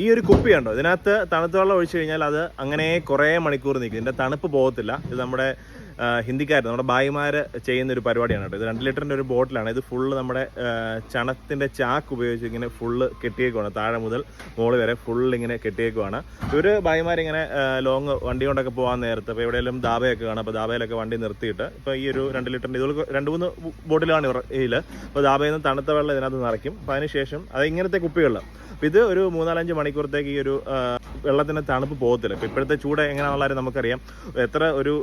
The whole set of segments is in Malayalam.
ഈ ഒരു കുപ്പി കണ്ടോ? ഇതിനകത്ത് തണുത്ത വെള്ളം ഒഴിച്ചു കഴിഞ്ഞാൽ അത് അങ്ങനെ കുറേ മണിക്കൂർ നിൽക്കും. ഇതിന്റെ തണുപ്പ് പോകത്തില്ല. ഇത് നമ്മുടെ ഹിന്ദിക്കാർ നമ്മുടെ ബായിമാർ ചെയ്യുന്ന ഒരു പരിപാടിയാണ് കേട്ടോ. ഇത് രണ്ട് ലിറ്ററിന്റെ ഒരു ബോട്ടിലാണ്. ഇത് ഫുള്ള് നമ്മുടെ ചണത്തിന്റെ ചാക്ക് ഉപയോഗിച്ച് ഇങ്ങനെ ഫുള്ള് കെട്ടിയേക്കുവാണ്. താഴെ മുതൽ മുകളിൽ വരെ ഫുള്ള് ഇങ്ങനെ കെട്ടിയേക്കുവാണ്. ഇവർ ബായിമാരിങ്ങനെ ലോങ് വണ്ടി കൊണ്ടൊക്കെ പോകാൻ നേരത്ത് ഇപ്പോൾ എവിടെയെങ്കിലും ദാബയൊക്കെ കാണാം. അപ്പോൾ ദാബയിലൊക്കെ വണ്ടി നിർത്തിയിട്ട് ഇപ്പോൾ ഈ ഒരു രണ്ട് ലിറ്ററിന്റെ ഇതുപോലെ രണ്ട് മൂന്ന് ബോട്ടിലാണ് ഇവർ ഇതിൽ അപ്പോൾ ദാബയിൽ നിന്ന് തണുത്ത വെള്ളം ഇതിനകത്ത് നിറയ്ക്കും. അപ്പോൾ അതിനുശേഷം അത് ഇങ്ങനത്തെ കുപ്പികളിൽ അപ്പോൾ ഇത് ഒരു മൂന്നാലഞ്ച് മണിക്കൂറത്തേക്ക് ഈ ഒരു ആ, വെള്ളത്തിന്റെ തണുപ്പ് പോകത്തില്ല. ഇപ്പോൾ ഇപ്പോഴത്തെ ചൂട് എങ്ങനെയാണെന്നുള്ളത് നമുക്കറിയാം. എത്ര ഒരു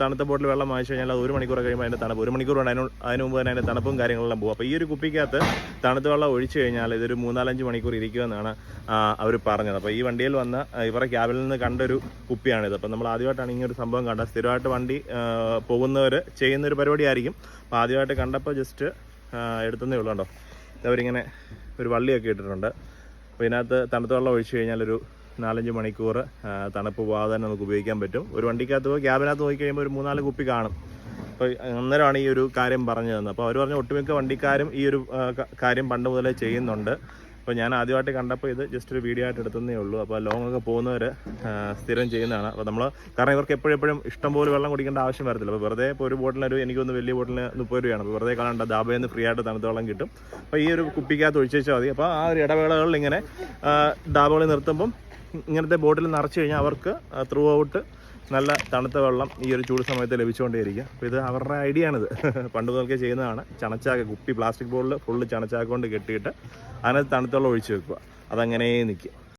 തണുത്ത ബോട്ടിൽ വെള്ളം വാങ്ങിച്ചു കഴിഞ്ഞാൽ അത് ഒരു മണിക്കൂർ കഴിയുമ്പോൾ അതിന്റെ തണുപ്പ് ഒരു മണിക്കൂർ കൊണ്ട് അതിന് അതിന് മുമ്പ് തന്നെ അതിന്റെ തണുപ്പും കാര്യങ്ങളെല്ലാം പോകും. അപ്പോൾ ഈ ഒരു കുപ്പിക്കകത്ത് തണുത്ത വെള്ളം ഒഴിച്ചു കഴിഞ്ഞാൽ ഇതൊരു മൂന്നാലഞ്ച് മണിക്കൂർ ഇരിക്കുമെന്നാണ് അവർ പറഞ്ഞത്. അപ്പോൾ ഈ വണ്ടിയിൽ വന്ന ഇവരുടെ ക്യാബിൽ നിന്ന് കണ്ടൊരു കുപ്പിയാണിത്. അപ്പോൾ നമ്മൾ ആദ്യമായിട്ടാണ് ഇങ്ങനെ ഒരു സംഭവം കണ്ടത്. സ്ഥിരമായിട്ട് വണ്ടി പോകുന്നവർ ചെയ്യുന്ന ഒരു പരിപാടി ആയിരിക്കും അപ്പോൾ ആദ്യമായിട്ട് കണ്ടപ്പോൾ ജസ്റ്റ് എടുത്തതേ ഉള്ളൂ കേട്ടോ അവരിങ്ങനെ ഒരു വള്ളിയൊക്കെ ഇട്ടിട്ടുണ്ട്. അപ്പോൾ ഇതിനകത്ത് തണുത്ത വെള്ളം ഒഴിച്ചു കഴിഞ്ഞാൽ ഒരു നാലഞ്ച് മണിക്കൂർ തണുപ്പ് പോകാതെ തന്നെ നമുക്ക് ഉപയോഗിക്കാൻ പറ്റും. ഒരു വണ്ടിക്കകത്ത് പോയി ക്യാബിനകത്ത് നോക്കി കഴിയുമ്പോൾ ഒരു മൂന്നാൽ കുപ്പി കാണും. അപ്പോൾ അന്നേരമാണ് ഈ ഒരു കാര്യം പറഞ്ഞു തന്നത്. അപ്പോൾ അവർ പറഞ്ഞ ഒട്ടുമിക്ക വണ്ടിക്കാരും ഈ ഒരു കാര്യം പണ്ട് മുതലേ ചെയ്യുന്നുണ്ട്. അപ്പോൾ ഞാൻ ആദ്യമായിട്ട് കണ്ടപ്പോൾ ഇത് ജസ്റ്റ് ഒരു വീഡിയോ ആയിട്ട് എടുത്തതേ ഉള്ളൂ. അപ്പോൾ ലോങ് ഒക്കെ പോകുന്നവർ സ്ഥിരം ചെയ്യുന്നതാണ്. അപ്പോൾ നമ്മൾ കാരണം ഇവർക്ക് എപ്പോഴും എപ്പോഴും ഇഷ്ടം പോലെ വെള്ളം കുടിക്കേണ്ട ആവശ്യം വരത്തില്ല. അപ്പോൾ വെറുതെ ഇപ്പോൾ ഒരു ബോട്ടിലൊരു എനിക്കൊന്ന് വലിയ ബോട്ടിലിന് മുപ്പത് രൂപയാണ്. അപ്പോൾ വെറുതെ കാണേണ്ട ദാബയിൽ നിന്ന് ഫ്രീ ആയിട്ട് തണുത്ത വെള്ളം കിട്ടും. അപ്പോൾ ഈ ഒരു കുപ്പിക്കകത്ത് ഒഴിച്ചു വെച്ചാൽ മതി. അപ്പോൾ ആ ഒരു ഇടവേളകളിൽ ഇങ്ങനെ ഡാബുകളിൽ നിർത്തുമ്പം ഇങ്ങനത്തെ ബോട്ടിൽ നിറച്ച് കഴിഞ്ഞാൽ അവർക്ക് ത്രൂ ഔട്ട് നല്ല തണുത്ത വെള്ളം ഈ ഒരു ചൂട് സമയത്ത് ലഭിച്ചുകൊണ്ടേയിരിക്കും. അപ്പോൾ ഇത് അവരുടെ ഐഡിയ ആണിത് പണ്ട് മുതൽക്കേ ചെയ്യുന്നതാണ്. ചണച്ചാക്ക കുപ്പി പ്ലാസ്റ്റിക് ബോളിൽ ഫുള്ള് ചണച്ചാക്ക് കൊണ്ട് കെട്ടിയിട്ട് അതിനകത്ത് തണുത്ത വെള്ളം ഒഴിച്ച് വെക്കുക. അതങ്ങനെ നിൽക്കും.